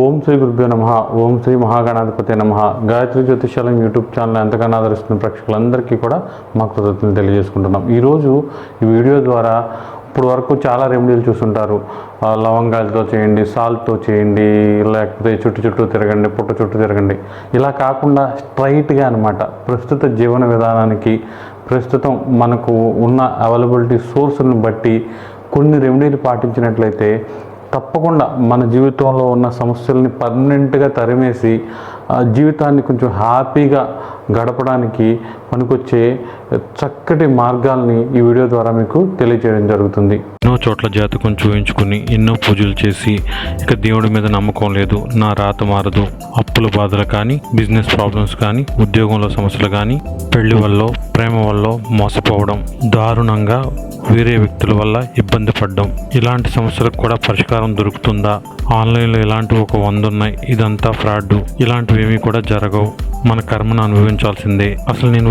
ఓం శ్రీ గురుభ్యో నమ ఓం శ్రీ మహాగణాధిపతి నమ. గాయత్రి జ్యోతిషాలయం యూట్యూబ్ ఛానల్ ఎంతగానో ఆదరిస్తున్న ప్రేక్షకులందరికీ కూడా మా కృతజ్ఞతలు తెలియజేసుకుంటున్నాం. ఈరోజు ఈ వీడియో ద్వారా ఇప్పుడు వరకు చాలా రెమెడీలు చూస్తుంటారు. లవంగాలతో చేయండి సాల్ట్తో చేయండి లేకపోతే చుట్టూ చుట్టూ తిరగండి పుట్ట చుట్టూ తిరగండి. ఇలా కాకుండా స్ట్రైట్గా అనమాట ప్రస్తుత జీవన విధానానికి ప్రస్తుతం మనకు ఉన్న అవైలబిలిటీ సోర్సులను బట్టి కొన్ని రెమెడీలు పాటించినట్లయితే తప్పకుండా మన జీవితంలో ఉన్న సమస్యల్ని పర్మనెంట్గా తరిమేసి ఆ జీవితాన్ని కొంచెం హ్యాపీగా గడపడానికి పనికొచ్చే చక్కటి మార్గాల్ని ఈ వీడియో ద్వారా మీకు తెలియజేయడం జరుగుతుంది. ఎన్నో చోట్ల జాతకం చూయించుకుని ఎన్నో పూజలు చేసి ఇక దేవుడి మీద నమ్మకం లేదు నా రాత మారదు. అప్పుల బాధలు కానీ బిజినెస్ ప్రాబ్లమ్స్ కానీ ఉద్యోగంలో సమస్యలు కానీ పెళ్ళి వల్ల ప్రేమ వల్ల మోసపోవడం దారుణంగా వేరే వ్యక్తుల వల్ల ఇబ్బంది పడడం. ఇలాంటి సమస్యలకు కూడా పరిష్కారం దొరుకుతుందా? ఆన్లైన్లో ఇలాంటివి ఒక వంద ఉన్నాయి ఇదంతా ఫ్రాడ్ ఇలాంటివి ఏమీ కూడా జరగవు. మన కర్మను అనుభవించాల్సిందే. అసలు నేను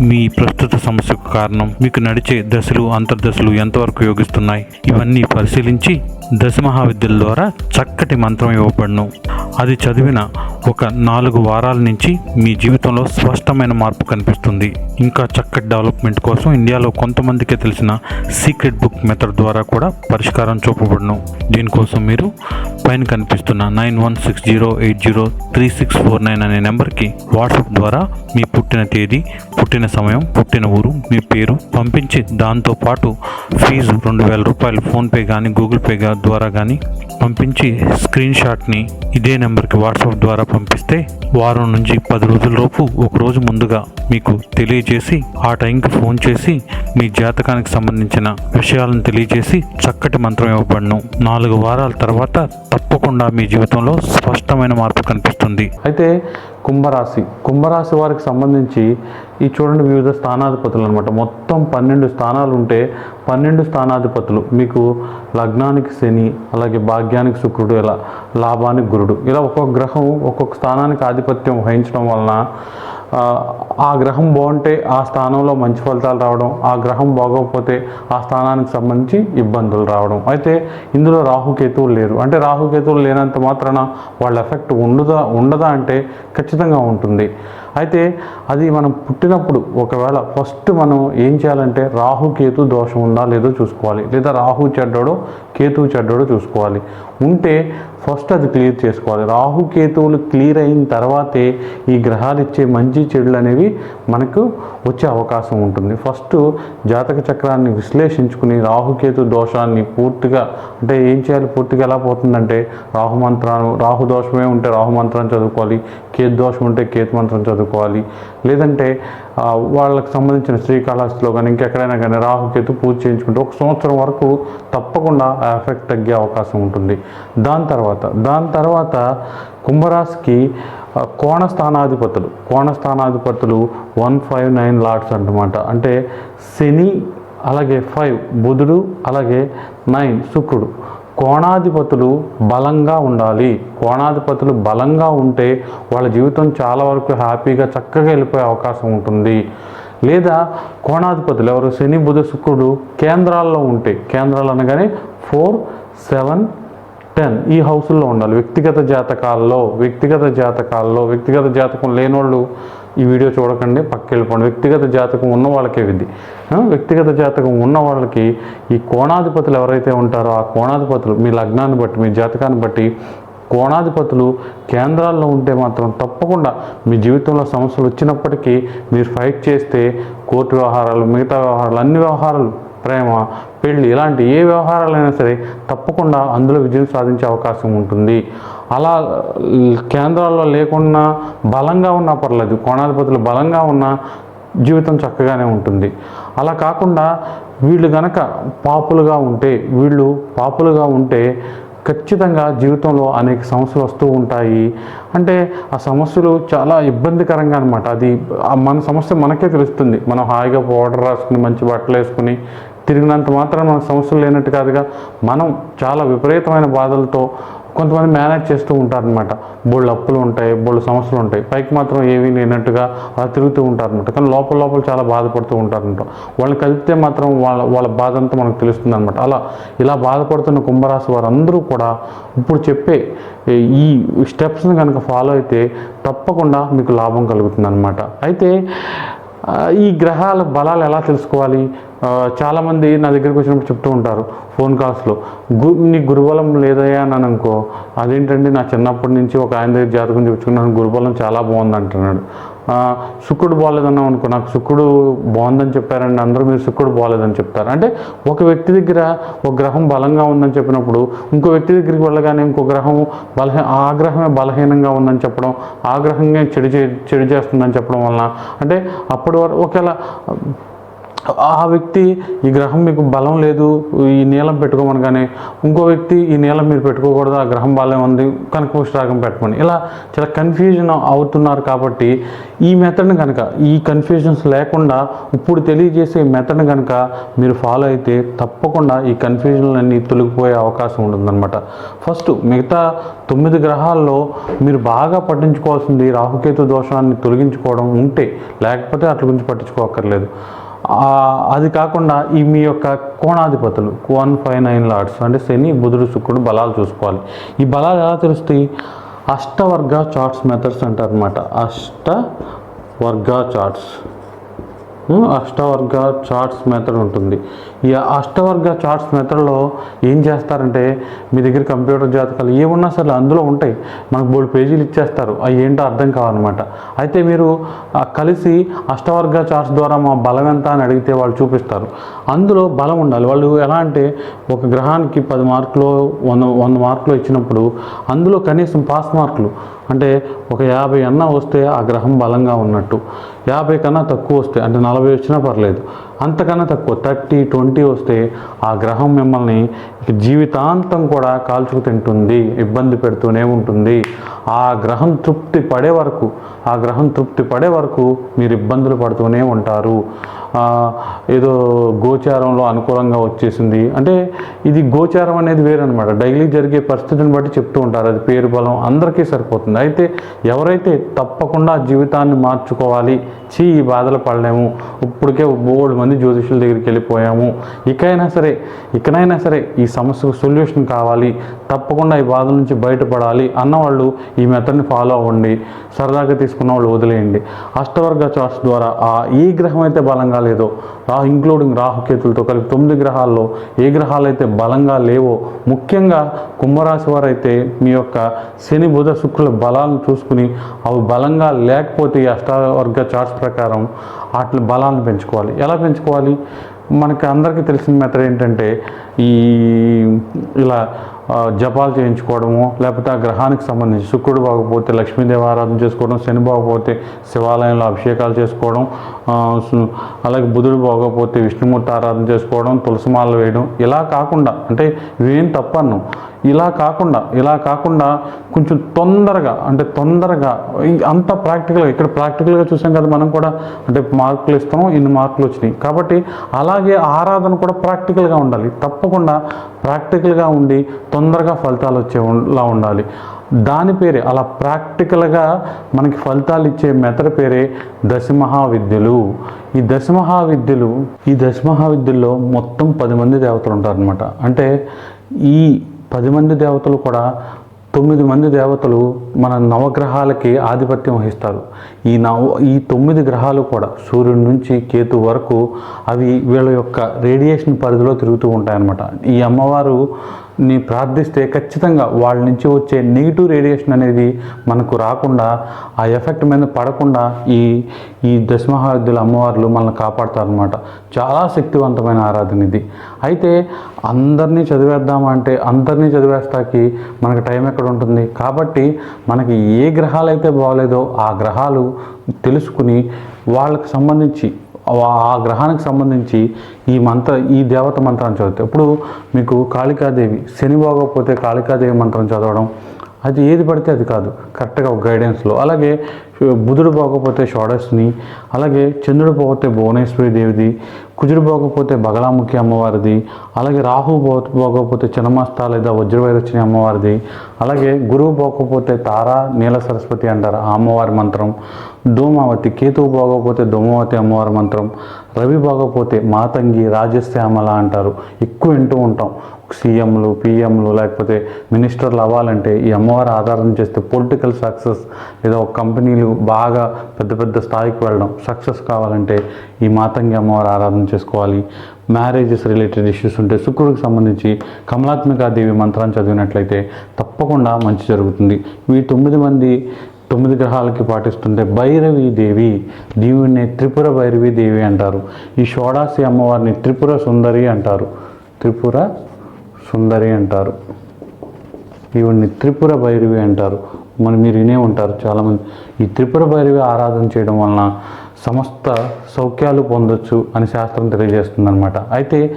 మీ ప్రస్తుత సమస్యకు కారణం మీకు నడిచే దశలు అంతర్దశలు ఎంతవరకు యోగిస్తున్నాయి? ఇవన్నీ పరిశీలించి దశ మహావిద్యల ద్వారా చక్కటి మంత్రం ఇవ్వబడను. అది చదివిన ఒక నాలుగు వారాల నుంచి మీ జీవితంలో స్పష్టమైన మార్పు కనిపిస్తుంది. ఇంకా చక్కటి డెవలప్మెంట్ కోసం ఇండియాలో కొంతమందికే తెలిసిన సీక్రెట్ బుక్ మెథడ్ ద్వారా కూడా పరిష్కారం చూపబడును. దీనికోసం మీరు పైన కనిపిస్తున్న nine one six zero eight zero three six four nine అనే నెంబర్కి వాట్సాప్ ద్వారా మీ పుట్టిన తేదీ పుట్టిన సమయం పుట్టిన ఊరు మీ పేరు పంపించి దాంతోపాటు ఫీజు రెండు వేల రూపాయలు ఫోన్పే కానీ గూగుల్ పే ద్వారా కానీ పంపించి స్క్రీన్ షాట్ని ఇదే నెంబర్కి వాట్సాప్ ద్వారా పంపిస్తే వారం నుంచి పది రోజుల లోపు ఒక రోజు ముందుగా మీకు తెలియజేసి ఆ టైంకి ఫోన్ చేసి మీ జాతకానికి సంబంధించిన విషయాలను తెలియజేసి చక్కటి మంత్రం ఇవ్వబడను. నాలుగు వారాల తర్వాత తప్పకుండా మీ జీవితంలో స్పష్టమైన మార్పు కనిపిస్తుంది. అయితే కుంభరాశి. కుంభరాశి వారికి సంబంధించి ఈ చూడండి వివిధ స్థానాధిపతులు అనమాట మొత్తం పన్నెండు స్థానాలు ఉంటే పన్నెండు స్థానాధిపతులు. మీకు లగ్నానికి శని అలాగే భాగ్యానికి శుక్రుడు ఇలా లాభానికి గురుడు. ఇలా ఒక్కొక్క గ్రహం ఒక్కొక్క స్థానానికి ఆధిపత్యం వహించడం వలన ఆ, గ్రహం బాగుంటే ఆ స్థానంలో మంచి ఫలితాలు రావడం ఆ గ్రహం బాగోకపోతే ఆ స్థానానికి సంబంధించి ఇబ్బందులు రావడం. అయితే ఇందులో రాహుకేతువులు లేరు. అంటే రాహుకేతువులు లేనంత మాత్రాన వాళ్ళ ఎఫెక్ట్ ఉండదా ఉండదా అంటే ఖచ్చితంగా ఉంటుంది. అయితే అది మనం పుట్టినప్పుడు ఒకవేళ ఫస్ట్ మనం ఏం చేయాలంటే రాహు కేతు దోషం ఉందా లేదో చూసుకోవాలి. లేదా రాహు చెడ్డోడో కేతు చెడ్డోడో చూసుకోవాలి. ఉంటే ఫస్ట్ అది క్లియర్ చేసుకోవాలి. రాహు కేతువులు క్లియర్ అయిన తర్వాతే ఈ గ్రహాలు ఇచ్చే మంచి చెడులు అనేవి మనకు వచ్చే అవకాశం ఉంటుంది. ఫస్ట్ జాతక చక్రాన్ని విశ్లేషించుకుని రాహుకేతు దోషాన్ని పూర్తిగా అంటే ఏం చేయాలి? పూర్తిగా ఎలా పోతుందంటే రాహు రాహు దోషమే ఉంటే రాహు మంత్రం చదువుకోవాలి కేతు దోషం ఉంటే కేతు మంత్రం చదువుకోవాలి లేదంటే వాళ్ళకి సంబంధించిన శ్రీకాళహస్తిలో కానీ ఇంకెక్కడైనా కానీ రాహుకేతు పూజ చేయించుకుంటే ఒక సంవత్సరం వరకు తప్పకుండా ఆ ఎఫెక్ట్ తగ్గే అవకాశం ఉంటుంది. దాని తర్వాత దాని తర్వాత కుంభరాశికి కోణ స్థానాధిపతులు కోణ స్థానాధిపతులు వన్ ఫైవ్ నైన్ లాట్స్ అంటమాట. అంటే శని అలాగే ఫైవ్ బుధుడు అలాగే నైన్ శుక్రుడు. కోణాధిపతులు బలంగా ఉండాలి. కోణాధిపతులు బలంగా ఉంటే వాళ్ళ జీవితం చాలా వరకు హ్యాపీగా చక్కగా వెళ్ళిపోయే అవకాశం ఉంటుంది. లేదా కోణాధిపతులు ఎవరు? శని బుధ శుక్రుడు కేంద్రాల్లో ఉంటే కేంద్రాలు అనగానే ఫోర్ సెవెన్ టెన్ ఈ హౌసుల్లో ఉండాలి. వ్యక్తిగత జాతకాల్లో వ్యక్తిగత జాతకాల్లో వ్యక్తిగత జాతకం లేనోళ్ళు ఈ వీడియో చూడకండి పక్క వెళ్ళిపోండి. వ్యక్తిగత జాతకం ఉన్న వాళ్ళకే విధి వ్యక్తిగత జాతకం ఉన్న వాళ్ళకి ఈ కోణాధిపతులు ఎవరైతే ఉంటారో ఆ కోణాధిపతులు మీ లగ్నాన్ని బట్టి మీ జాతకాన్ని బట్టి కోణాధిపతులు కేంద్రాల్లో ఉంటే మాత్రం తప్పకుండా మీ జీవితంలో సమస్యలు వచ్చినప్పటికీ మీరు ఫైట్ చేస్తే కోర్టు వ్యవహారాలు మిగతా వ్యవహారాలు అన్ని వ్యవహారాలు ప్రేమ పెళ్ళి ఇలాంటి ఏ వ్యవహారాలైనా సరే తప్పకుండా అందులో విజయం సాధించే అవకాశం ఉంటుంది. అలా కేంద్రాల్లో లేకుండా బలంగా ఉన్నా పర్లేదు కోణాధిపతులు బలంగా ఉన్నా జీవితం చక్కగానే ఉంటుంది. అలా కాకుండా వీళ్ళు గనక పాపులుగా ఉంటే వీళ్ళు పాపులుగా ఉంటే ఖచ్చితంగా జీవితంలో అనేక సమస్యలు వస్తూ ఉంటాయి. అంటే ఆ సమస్యలు చాలా ఇబ్బందికరంగా అనమాట అది మన సమస్య మనకే తెలుస్తుంది. మనం హాయిగా పౌడర్ రాసుకుని మంచి బట్టలు వేసుకుని తిరిగినంత మాత్రం మనకు సమస్యలు లేనట్టు కాదుగా. మనం చాలా విపరీతమైన బాధలతో కొంతమంది మేనేజ్ చేస్తూ ఉంటారనమాట బోళ్ళు అప్పులు ఉంటాయి బోళ్ళు సమస్యలు ఉంటాయి. పైకి మాత్రం ఏమీ లేనట్టుగా అలా తిరుగుతూ ఉంటారనమాట కానీ లోపల లోపల చాలా బాధపడుతూ ఉంటారనమాట వాళ్ళని కలిపితే మాత్రం వాళ్ళ వాళ్ళ బాధ అంతా మనకు తెలుస్తుంది అనమాట అలా ఇలా బాధపడుతున్న కుంభరాశి వారందరూ కూడా ఇప్పుడు చెప్పే ఈ స్టెప్స్ని కనుక ఫాలో అయితే తప్పకుండా మీకు లాభం కలుగుతుంది అనమాట అయితే ఈ గ్రహాల బలాలు ఎలా తెలుసుకోవాలి? చాలామంది నా దగ్గరికి వచ్చినప్పుడు చెప్తూ ఉంటారు ఫోన్ కాల్స్లో గు నీ గురుబలం లేదయ్యా అని అనుకో. అదేంటండి నా చిన్నప్పటి నుంచి ఒక ఆయన దగ్గర జాతకం చెప్పుకున్నాను గురుబలం చాలా బాగుంది అంటున్నాడు. శుక్రుడు బాగాలేదన్నాం అనుకో నాకు శుక్రుడు బాగుందని చెప్పారండి అందరూ మీరు శుక్రుడు బాగాలేదని చెప్తారు. అంటే ఒక వ్యక్తి దగ్గర ఒక గ్రహం బలంగా ఉందని చెప్పినప్పుడు ఇంకో వ్యక్తి దగ్గరికి వెళ్ళగానే ఇంకో గ్రహం బలహీ ఆ గ్రహమే బలహీనంగా ఉందని చెప్పడం ఆ గ్రహంగా చెడు చే చెడు చేస్తుందని చెప్పడం వలన అంటే అప్పటి వరకు ఒకవేళ ఆ వ్యక్తి ఈ గ్రహం మీకు బలం లేదు ఈ నీలం పెట్టుకోమనగానే ఇంకో వ్యక్తి ఈ నీలం మీరు పెట్టుకోకూడదు ఆ గ్రహం బలం ఉంది కనుక రాగం పెట్టమని. ఇలా చాలా కన్ఫ్యూజన్ అవుతున్నారు కాబట్టి ఈ మెథడ్ని కనుక ఈ కన్ఫ్యూజన్స్ లేకుండా ఇప్పుడు తెలియజేసే మెథడ్ని కనుక మీరు ఫాలో అయితే తప్పకుండా ఈ కన్ఫ్యూజన్లన్నీ తొలగిపోయే అవకాశం ఉంటుందన్నమాట. ఫస్ట్ మిగతా తొమ్మిది గ్రహాల్లో మీరు బాగా పట్టించుకోవాల్సింది రాహుకేతు దోషాన్ని తొలగించుకోవడం ఉంటే లేకపోతే అట్ల గురించి పట్టించుకోక్కర్లేదు. అది కాకుండా ఈ మీ యొక్క కోణాధిపతులు వన్ ఫైవ్ నైన్ లార్డ్స్ అంటే శని బుధుడు శుక్రుడు బలాలు చూసుకోవాలి. ఈ బలాలు ఎలా తెలుస్తాయి? అష్టవర్గ చార్ట్స్ మెథడ్స్ అంటారు అనమాట Ashtavarga charts. Ashtavarga charts method ఉంటుంది. ఈ అష్టవర్గ చార్ట్స్ మెథడ్లో ఏం చేస్తారంటే మీ దగ్గర కంప్యూటర్ జాతకాలు ఏమున్నా సరే అందులో ఉంటాయి. మనకు మూడు పేజీలు ఇచ్చేస్తారు. అవి ఏంటో అర్థం కావాలన్నమాట. అయితే మీరు కలిసి అష్టవర్గ చార్ట్స్ ద్వారా మా బలం ఎంత అని అడిగితే వాళ్ళు చూపిస్తారు. అందులో బలం ఉండాలి. వాళ్ళు ఎలా అంటే ఒక గ్రహానికి పది మార్కులు వంద వంద మార్కులు ఇచ్చినప్పుడు అందులో కనీసం పాస్ మార్కులు. అంటే ఒక యాభై అన్న వస్తే ఆ గ్రహం బలంగా ఉన్నట్టు. యాభై కన్నా తక్కువ వస్తే అంటే నలభై వచ్చినా పర్లేదు. అంతకన్నా తక్కువ థర్టీ ట్వంటీ వస్తే ఆ గ్రహం మిమ్మల్ని జీవితాంతం కూడా కాల్చుకు తింటుంది ఇబ్బంది పెడుతూనే ఉంటుంది. ఆ గ్రహం తృప్తి పడే వరకు ఆ గ్రహం తృప్తి పడే వరకు మీరు ఇబ్బందులు పడుతూనే ఉంటారు. ఏదో గోచారంలో అనుకూలంగా వచ్చేసింది. అంటే ఇది గోచారం అనేది వేరనమాట డైలీ జరిగే పరిస్థితిని బట్టి చెప్తూ ఉంటారు. అది పేరు బలం అందరికీ సరిపోతుంది. అయితే ఎవరైతే తప్పకుండా జీవితాన్ని మార్చుకోవాలి చీ ఈ బాధలు పడలేము ఇప్పటికే బోల్డ్ మంది జ్యోతిషుల దగ్గరికి వెళ్ళిపోయాము ఇకైనా సరే ఇకనైనా సరే ఈ సమస్యకు సొల్యూషన్ కావాలి తప్పకుండా ఈ బాధ నుంచి బయటపడాలి అన్నవాళ్ళు ఈ మెథడ్ని ఫాలో అవ్వండి. సరదాగా తీసుకున్న వాళ్ళు వదిలేయండి. అష్టవర్గ చార్ట్స్ ద్వారా ఆ ఏ గ్రహం అయితే బలంగా లేదో రాహు ఇంక్లూడింగ్ రాహుకేతులతో కలిపి తొమ్మిది గ్రహాల్లో ఏ గ్రహాలు అయితే బలంగా లేవో ముఖ్యంగా కుంభరాశి వారు అయితే మీ యొక్క శని బుధ శుక్రుల బలాలను చూసుకుని అవి బలంగా లేకపోతే ఈ అష్టవర్గ చార్ట్స్ ప్రకారం వాటి బలాలను పెంచుకోవాలి. ఎలా పెంచుకోవాలి? మనకి అందరికీ తెలిసిన మెథడ్ ఏంటంటే ఈ ఇలా జపాలు చేయించుకోవడము లేకపోతే ఆ గ్రహానికి సంబంధించి శుక్రుడు బాగపోతే లక్ష్మీదేవి ఆరాధన చేసుకోవడం శని బాగపోతే శివాలయంలో అభిషేకాలు చేసుకోవడం అలాగే బుధుడు బాగోపోతే విష్ణుమూర్తి ఆరాధన చేసుకోవడం తులసిమాలలు వేయడం ఇలా కాకుండా అంటే ఇవేం తప్పను ఇలా కాకుండా ఇలా కాకుండా కొంచెం తొందరగా అంటే తొందరగా అంత ప్రాక్టికల్గా ఇక్కడ ప్రాక్టికల్గా చూసాం కదా మనం కూడా అంటే మార్కులు ఇస్తాం ఇన్ని మార్కులు వచ్చినాయి. కాబట్టి అలాగే ఆరాధన కూడా ప్రాక్టికల్గా ఉండాలి. తప్పకుండా ప్రాక్టికల్గా ఉండి తొందరగా ఫలితాలు వచ్చేలా ఉండాలి. దాని పేరే అలా ప్రాక్టికల్గా మనకి ఫలితాలు ఇచ్చే మెథడ్ పేరే దశమహావిద్యలు. ఈ దశమహావిద్యలు ఈ దశమహావిద్యల్లో మొత్తం పది మంది దేవతలు ఉంటారనమాట అంటే ఈ పది మంది దేవతలు కూడా తొమ్మిది మంది దేవతలు మన నవగ్రహాలకి ఆధిపత్యం వహిస్తారు. ఈ నవ ఈ తొమ్మిది గ్రహాలు కూడా సూర్యుడి నుంచి కేతు వరకు అవి వీళ్ళ యొక్క రేడియేషన్ పరిధిలో తిరుగుతూ ఉంటాయన్నమాట. ఈ అమ్మవారు నీ ప్రార్థిస్తే ఖచ్చితంగా వాళ్ళ నుంచి వచ్చే నెగిటివ్ రేడియేషన్ అనేది మనకు రాకుండా ఆ ఎఫెక్ట్ మీద పడకుండా ఈ ఈ దశమహావిద్యుల అమ్మవార్లు మనల్ని కాపాడుతారనమాట చాలా శక్తివంతమైన ఆరాధన ఇది. అయితే అందరినీ చదివేద్దామంటే అందరినీ చదివేస్తాకి మనకి టైం ఎక్కడ ఉంటుంది? కాబట్టి మనకి ఏ గ్రహాలు అయితే బాగలేదో ఆ గ్రహాలు తెలుసుకుని వాళ్ళకి సంబంధించి ఆ- గ్రహానికి సంబంధించి ఈ మంత్ర ఈ దేవత మంత్రాన్ని చదివితే ఇప్పుడు మీకు కాళికాదేవి శని బాగోకపోతే కాళికాదేవి మంత్రం చదవడం అది ఏది పడితే అది కాదు. కరెక్ట్గా ఒక గైడెన్స్లో. అలాగే బుధుడు పోకపోతే షోడస్ని అలాగే చంద్రుడు పోకపోతే భువనేశ్వరి దేవిది కుజుడు పోకపోతే బగలాముఖి అమ్మవారిది అలాగే రాహు పో పోకపోతే చినమస్త లేదా వజ్రవైరచని అమ్మవారిది అలాగే గురువు పోకపోతే తారా నీల సరస్వతి అంటారు ఆ అమ్మవారి మంత్రం ధూమావతి కేతువు పోకపోతే ధూమావతి అమ్మవారి మంత్రం రవి బాగపోతే మాతంగి రాజశ్యామల అంటారు. ఎక్కువ వింటూ ఉంటాం. సీఎంలు పిఎంలు లేకపోతే మినిస్టర్లు అవ్వాలంటే ఈ అమ్మవారి ఆధారం చేస్తే పొలిటికల్ సక్సెస్ లేదా ఒక కంపెనీలు బాగా పెద్ద పెద్ద స్థాయికి వెళ్ళడం సక్సెస్ కావాలంటే ఈ మాతంగి అమ్మవారి ఆరాధన చేసుకోవాలి. మ్యారేజెస్ రిలేటెడ్ ఇష్యూస్ ఉంటే శుక్రుడికి సంబంధించి కమలాత్మికాదేవి మంత్రాన్ని చదివినట్లయితే తప్పకుండా మంచి జరుగుతుంది. ఈ తొమ్మిది మంది తొమ్మిది గ్రహాలకి పాటిస్తుంటే భైరవి దేవి దీవుని త్రిపుర భైరవి దేవి అంటారు. ఈ షోడాసి అమ్మవారిని త్రిపుర సుందరి అంటారు. త్రిపుర సుందరి అంటారు. ఈవిడ్ని త్రిపుర భైరవి అంటారు. మన మీరు వినే ఉంటారు చాలామంది. ఈ త్రిపుర భైరవి ఆరాధన చేయడం వలన సమస్త సౌఖ్యాలు పొందొచ్చు అని శాస్త్రం తెలియజేస్తుంది అయితే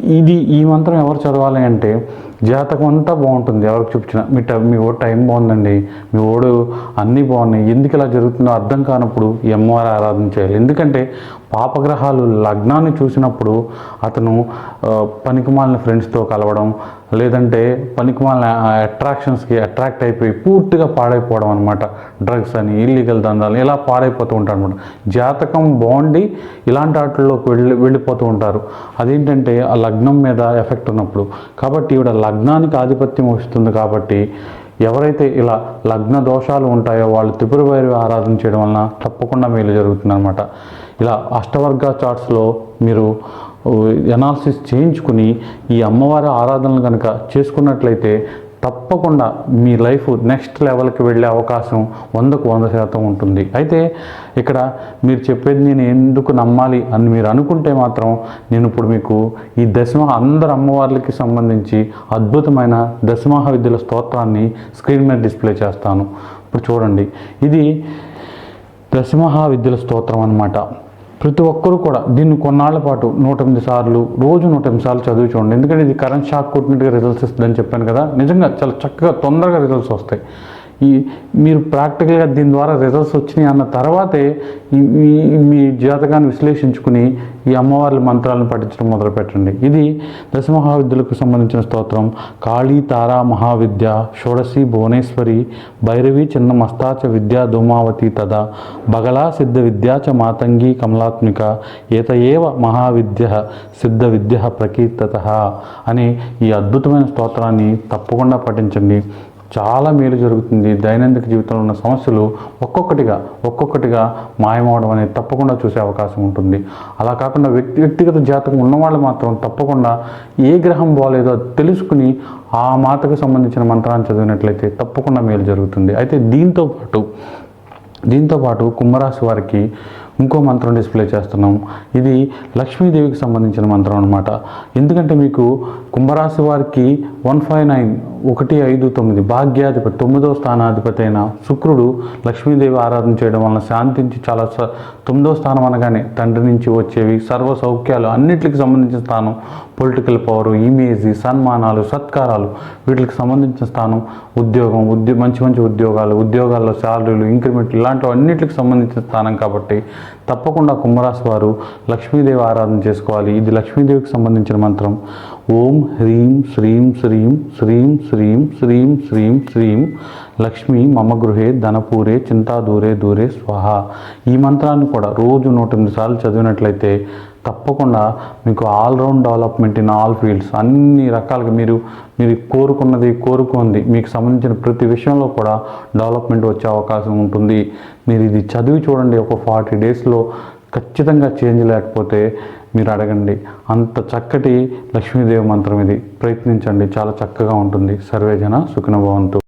ఇది ఈ మంత్రం ఎవరు చదవాలి అంటే జాతకం అంతా బాగుంటుంది. ఎవరికి చూపించిన. మీ మీ ఓ టైం బాగుందండి. మీ ఓడు అన్నీ బాగున్నాయి. ఎందుకు ఇలా జరుగుతుందో అర్థం కానప్పుడు ఎంఆర్ ఆరాధన చేయాలి. ఎందుకంటే పాపగ్రహాలు లగ్నాన్ని చూసినప్పుడు అతను పనికిమాలిన ఫ్రెండ్స్తో కలవడం లేదంటే పనికిమాలిన అట్రాక్షన్స్కి అట్రాక్ట్ అయిపోయి పూర్తిగా పాడైపోవడం అనమాట డ్రగ్స్ అని ఇల్లీగల్ దందాలు ఇలా పాడైపోతూ ఉంటారు అనమాట జాతకం బాగుండి ఇలాంటి వాటిల్లోకి వెళ్ళి వెళ్ళిపోతూ ఉంటారు. అదేంటంటే ఆ లగ్నం మీద ఎఫెక్ట్ ఉన్నప్పుడు. కాబట్టి ఈవిడ లగ్నానికి ఆధిపత్యం వస్తుంది కాబట్టి ఎవరైతే ఇలా లగ్న దోషాలు ఉంటాయో వాళ్ళు త్రిపుర ఆరాధన చేయడం వలన తప్పకుండా మేలు జరుగుతుందన్నమాట. ఇలా అష్టవర్గ చార్ట్స్లో మీరు ఎనాలిసిస్ చేయించుకుని ఈ అమ్మవారి ఆరాధనలు కనుక చేసుకున్నట్లయితే తప్పకుండా మీ లైఫ్ నెక్స్ట్ లెవెల్కి వెళ్ళే అవకాశం వందకు వంద శాతం ఉంటుంది. అయితే ఇక్కడ మీరు చెప్పేది నేను ఎందుకు నమ్మాలి అని మీరు అనుకుంటే మాత్రం నేను ఇప్పుడు మీకు ఈ దశమ అందరు అమ్మవార్లకి సంబంధించి అద్భుతమైన దశమహ విద్యల స్తోత్రాన్ని స్క్రీన్ మీద డిస్ప్లే చేస్తాను. ఇప్పుడు చూడండి. ఇది దశమహా విద్యల స్తోత్రం అనమాట ప్రతి ఒక్కరూ కూడా దీన్ని కొన్నాళ్ళ పాటు నూట ఎనిమిది సార్లు రోజు నూట ఎనిమిది సార్లు చదివి చూడండి. ఎందుకంటే ఇది కరెంట్ షాక్ కొట్టినట్టుగా రిజల్ట్స్ ఇస్తుందని చెప్పాను కదా. నిజంగా చాలా చక్కగా తొందరగా రిజల్ట్స్ వస్తాయి. ఈ మీరు ప్రాక్టికల్గా దీని ద్వారా రిజల్ట్స్ వచ్చినాయి అన్న తర్వాతే మీ- మీ జాతకాన్ని విశ్లేషించుకుని ఈ అమ్మవార్ల మంత్రాలను పఠించడం మొదలుపెట్టండి. ఇది దశమహావిద్యలకు సంబంధించిన స్తోత్రం. కాళీ తారా మహావిద్య షోడశి భువనేశ్వరి భైరవి చిన్న మస్తాచ విద్యా ధూమావతి తదా బగలా సిద్ధ విద్యాచ మాతంగి కమలాత్మిక ఏత ఏవ మహావిద్య సిద్ధ విద్య ప్రకీర్తత అనే ఈ అద్భుతమైన స్తోత్రాన్ని తప్పకుండా పఠించండి. చాలా మేలు జరుగుతుంది. దైనందిక జీవితంలో ఉన్న సమస్యలు ఒక్కొక్కటిగా ఒక్కొక్కటిగా మాయమవడం అనేది తప్పకుండా చూసే అవకాశం ఉంటుంది. అలా కాకుండా వ్యక్తి వ్యక్తిగత జాతకం ఉన్నవాళ్ళు మాత్రం తప్పకుండా ఏ గ్రహం బాగాలేదో తెలుసుకుని ఆ మాతకు సంబంధించిన మంత్రాన్ని చదివినట్లయితే తప్పకుండా మేలు జరుగుతుంది. అయితే దీంతో పాటు దీంతో పాటు కుంభరాశి వారికి ఇంకో మంత్రం డిస్ప్లే చేస్తున్నాం. ఇది లక్ష్మీదేవికి సంబంధించిన మంత్రం అనమాట ఎందుకంటే మీకు కుంభరాశి వారికి వన్ ఫైవ్ నైన్ ఒకటి ఐదు తొమ్మిది భాగ్యాధిపతి తొమ్మిదో స్థానాధిపతి అయిన శుక్రుడు లక్ష్మీదేవి ఆరాధన చేయడం వలన శాంతించి చాలా తొమ్మిదవ తొమ్మిదో స్థానం అనగానే తండ్రి నుంచి వచ్చేవి సర్వ సౌఖ్యాలు అన్నిటికి సంబంధించిన స్థానం. పొలిటికల్ పవర్ ఇమేజ్ సన్మానాలు సత్కారాలు వీటికి సంబంధించిన స్థానం. ఉద్యోగం ఉద్యో మంచి మంచి ఉద్యోగాలు ఉద్యోగాల్లో శాలరీలు ఇంక్రిమెంట్లు ఇలాంటివి అన్నిటికి సంబంధించిన స్థానం కాబట్టి తప్పకుండా కుంభరాశి వారు లక్ష్మీదేవి ఆరాధన చేసుకోవాలి. ఇది లక్ష్మీదేవికి సంబంధించిన మంత్రం. ఓం హ్రీం శ్రీం శ్రీం శ్రీం శ్రీం శ్రీం శ్రీం శ్రీం లక్ష్మి మమ గృహే ధనపూరే చింతా దూరే దూరే స్వహ. ఈ మంత్రాన్ని కూడా రోజు నూట ఎనిమిది సార్లు చదివినట్లయితే తప్పకుండా మీకు all round development in all fields అన్ని రకాలుగా మీరు మీరు కోరుకున్నది కోరుకుంది మీకు సంబంధించిన ప్రతి విషయంలో కూడా డెవలప్మెంట్ వచ్చే అవకాశం ఉంటుంది. మీరు ఇది చదివి చూడండి ఒక ఫార్టీ డేస్లో ఖచ్చితంగా చేంజ్ లేకపోతే మీరు అడగండి. అంత చక్కటి లక్ష్మీదేవి మంత్రం ఇది. ప్రయత్నించండి. చాలా చక్కగా ఉంటుంది. సర్వేజన సుఖనభవంతు